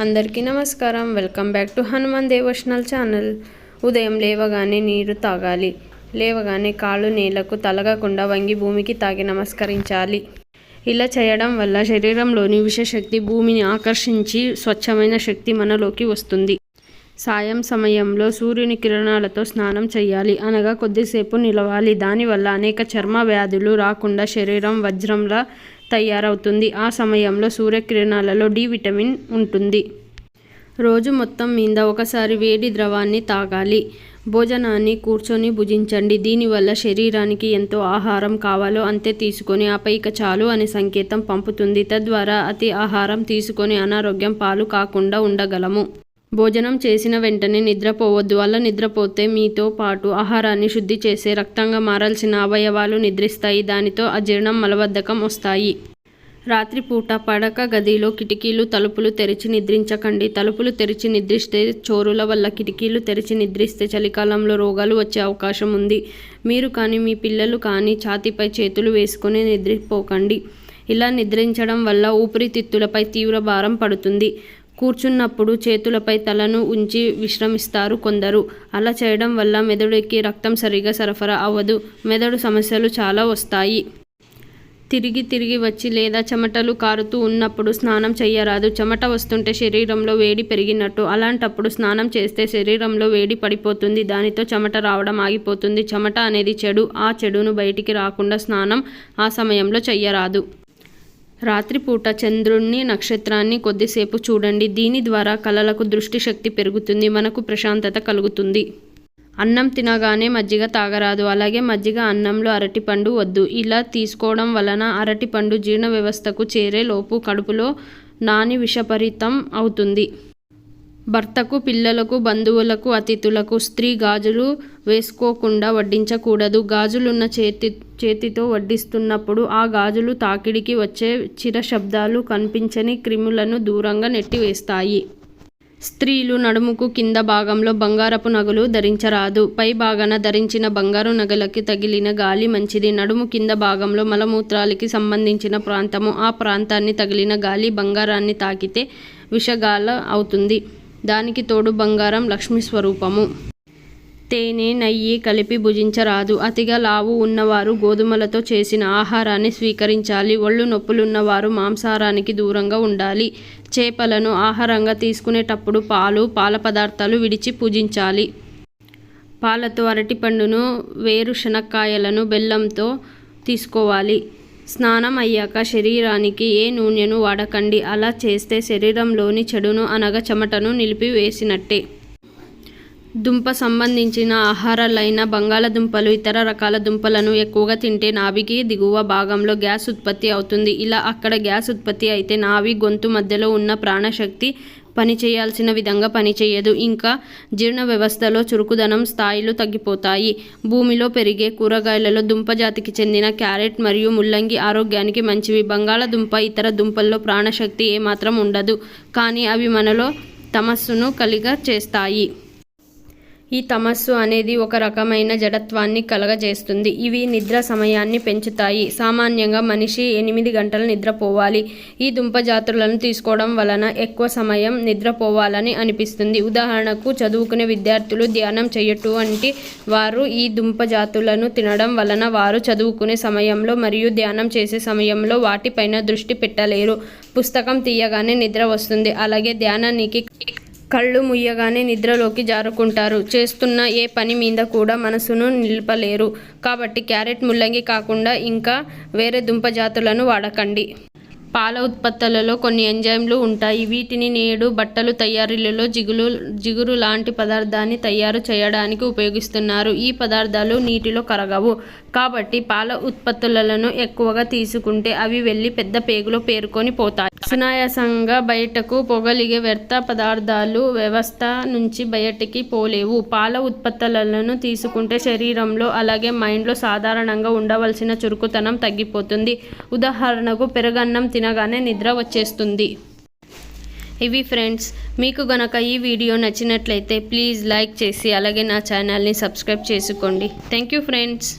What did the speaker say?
అందరికీ నమస్కారం. Welcome back to Hanuman devotional channel. ఉదయం లేవగానే నీరు తాగాలి. లేవగానే కాళ్ళు నేలకు తలగకుండా వంగి భూమికి తాగి నమస్కరించాలి. ఇలా చేయడం వల్ల శరీరంలోని విషశక్తి భూమిని ఆకర్షించి స్వచ్ఛమైన శక్తి మనలోకి వస్తుంది. సాయం సమయంలో సూర్యుని కిరణాలతో స్నానం చేయాలి. అనగా కొద్దిసేపు నిలవాలి. దానివల్ల అనేక చర్మ వ్యాధులు రాకుండా శరీరం వజ్రంలా తయారవుతుంది. ఆ సమయంలో సూర్యకిరణాలలో డి విటమిన్ ఉంటుంది. రోజు మొత్తం మీద ఒకసారి వేడి ద్రవాన్ని తాగాలి. భోజనాన్ని కూర్చొని భుజించండి. దీనివల్ల శరీరానికి ఎంతో ఆహారం కావాలో అంతే తీసుకొని ఆపై ఇక చాలు అనే సంకేతం పంపుతుంది. తద్వారా అతి ఆహారం తీసుకొని అనారోగ్యం పాలు కాకుండా ఉండగలము. భోజనం చేసిన వెంటనే నిద్రపోవద్దు. అలా నిద్రపోతే మీతో పాటు ఆహారాన్ని శుద్ధి చేసే రక్తంగా మారాల్సిన అవయవాలు నిద్రిస్తాయి. దానితో అజీర్ణం మలబద్ధకం వస్తాయి. రాత్రిపూట పడక గదిలో కిటికీలు తలుపులు తెరిచి నిద్రించకండి. తలుపులు తెరిచి నిద్రిస్తే చోరుల వల్ల కిటికీలు తెరిచి నిద్రిస్తే చలికాలంలో రోగాలు వచ్చే అవకాశం ఉంది. మీరు కానీ మీ పిల్లలు కానీ ఛాతీపై చేతులు వేసుకొని నిద్రిపోకండి. ఇలా నిద్రించడం వల్ల ఊపిరితిత్తులపై తీవ్ర భారం పడుతుంది. కూర్చున్నప్పుడు చేతులపై తలను ఉంచి విశ్రమిస్తారు కొందరు. అలా చేయడం వల్ల మెదడుకి రక్తం సరిగా సరఫరా అవ్వదు. మెదడు సమస్యలు చాలా వస్తాయి. తిరిగి తిరిగి వచ్చి లేదా చెమటలు కారుతూ ఉన్నప్పుడు స్నానం చేయరాదు చెమట వస్తుంటే శరీరంలో వేడి పెరిగినట్టు. అలాంటప్పుడు స్నానం చేస్తే శరీరంలో వేడి పడిపోతుంది. దానితో చెమట రావడం ఆగిపోతుంది. చెమట అనేది చెడు. ఆ చెడును బయటికి రాకుండా స్నానం ఆ సమయంలో చెయ్యరాదు. రాత్రిపూట చంద్రుణ్ణి నక్షత్రాన్ని కొద్దిసేపు చూడండి. దీని ద్వారా కళలకు దృష్టి శక్తి పెరుగుతుంది మనకు ప్రశాంతత కలుగుతుంది. అన్నం తినగానే మజ్జిగ తాగరాదు. అలాగే మజ్జిగ అన్నంలో అరటిపండు వద్దు. ఇలా తీసుకోవడం వలన అరటిపండు జీర్ణ వ్యవస్థకు చేరే లోపు కడుపులో నాని విషపరితం అవుతుంది. భర్తకు పిల్లలకు బంధువులకు అతిథులకు స్త్రీ గాజులు వేసుకోకుండా వడ్డించకూడదు. గాజులున్న చేతి చేతితో వడ్డిస్తున్నప్పుడు ఆ గాజులు తాకిడికి వచ్చే చిర శబ్దాలు కనిపించని క్రిములను దూరంగా నెట్టివేస్తాయి. స్త్రీలు నడుముకు కింద భాగంలో బంగారపు నగలు ధరించరాదు. పై భాగాన ధరించిన బంగారు నగలకి తగిలిన గాలి మంచిది. నడుము కింద భాగంలో మలమూత్రాలకి సంబంధించిన ప్రాంతము. ఆ ప్రాంతాన్ని తగిలిన గాలి బంగారాన్ని తాకితే విషగాల అవుతుంది. దానికి తోడు బంగారం లక్ష్మీ స్వరూపము. తేనె నెయ్యి కలిపి భుజించరాదు. అతిగా లావు ఉన్నవారు గోధుమలతో చేసిన ఆహారాన్ని స్వీకరించాలి. ఒళ్ళు నొప్పులున్నవారు మాంసాహారానికి దూరంగా ఉండాలి. చేపలను ఆహారంగా తీసుకునేటప్పుడు పాలు పాల పదార్థాలు విడిచి పూజించాలి. పాలతో అరటిపండును వేరు శనక్కాయలను బెల్లంతో తీసుకోవాలి. స్నానం అయ్యాక శరీరానికి ఏ నూనెను వాడకండి. అలా చేస్తే శరీరంలోని చెడును అనగా చెమటను నిలిపివేసినట్టే. దుంప సంబంధించిన ఆహారాలైన బంగాళదుంపలు ఇతర రకాల దుంపలను ఎక్కువగా తింటే నాభికి దిగువ భాగంలో గ్యాస్ ఉత్పత్తి అవుతుంది. ఇలా అక్కడ గ్యాస్ ఉత్పత్తి అయితే నావి గొంతు మధ్యలో ఉన్న ప్రాణశక్తి పనిచేయాల్సిన విధంగా పనిచేయదు ఇంకా జీర్ణ వ్యవస్థలో చురుకుదనం స్థాయిలు తగ్గిపోతాయి. భూమిలో పెరిగే కూరగాయలలో దుంప జాతికి చెందిన క్యారెట్ మరియు ముల్లంగి ఆరోగ్యానికి మంచివి. బంగాళదుంప ఇతర దుంపల్లో ప్రాణశక్తి ఏమాత్రం ఉండదు. కానీ అవి మనలో తమస్సును కలిగ చేస్తాయి ఈ తమస్సు అనేది ఒక రకమైన జడత్వాన్ని కలగజేస్తుంది. ఇవి నిద్ర సమయాన్ని పెంచుతాయి. సామాన్యంగా మనిషి ఎనిమిది గంటలు నిద్రపోవాలి. ఈ దుంప జాతులను తీసుకోవడం వలన ఎక్కువ సమయం నిద్రపోవాలని అనిపిస్తుంది. ఉదాహరణకు చదువుకునే విద్యార్థులు ధ్యానం చేయటువంటి వారు ఈ దుంప జాతులను తినడం వలన వారు చదువుకునే సమయంలో మరియు ధ్యానం చేసే సమయంలో వాటిపైన దృష్టి పెట్టలేరు. పుస్తకం తీయగానే నిద్ర వస్తుంది. అలాగే ధ్యానానికి కళ్ళు ముయ్యగానే నిద్రలోకి జారుకుంటారు. చేస్తున్న ఏ పని మీద కూడా మనసును నిలపలేరు. కాబట్టి క్యారెట్ ముల్లంగి కాకుండా ఇంకా వేరే దుంప జాతులను వాడకండి. పాల ఉత్పత్తులలో కొన్ని ఎంజైమ్లు ఉంటాయి. వీటిని నేడు బట్టలు తయారీలలో జిగులు జిగురు లాంటి పదార్థాన్ని తయారు చేయడానికి ఉపయోగిస్తున్నారు. ఈ పదార్థాలు నీటిలో కరగవు. కాబట్టి పాల ఉత్పత్తులను ఎక్కువగా తీసుకుంటే అవి వెళ్ళి పెద్ద పేగులో పేరుకొని పోతాయి. సునాయాసంగా బయటకు పొగలిగే వ్యర్థ పదార్థాలు వ్యవస్థ నుంచి బయటికి పోలేవు. పాల ఉత్పత్తులను తీసుకుంటే శరీరంలో అలాగే మైండ్లో సాధారణంగా ఉండవలసిన చురుకుతనం తగ్గిపోతుంది. ఉదాహరణకు పెరగన్నం తినగానే నిద్ర వచ్చేస్తుంది. ఇవి ఫ్రెండ్స్ మీకు గనక ఈ వీడియో నచ్చినట్లయితే ప్లీజ్ లైక్ చేసి అలాగే నా ఛానల్ని సబ్స్క్రైబ్ చేసుకోండి. Thank you friends.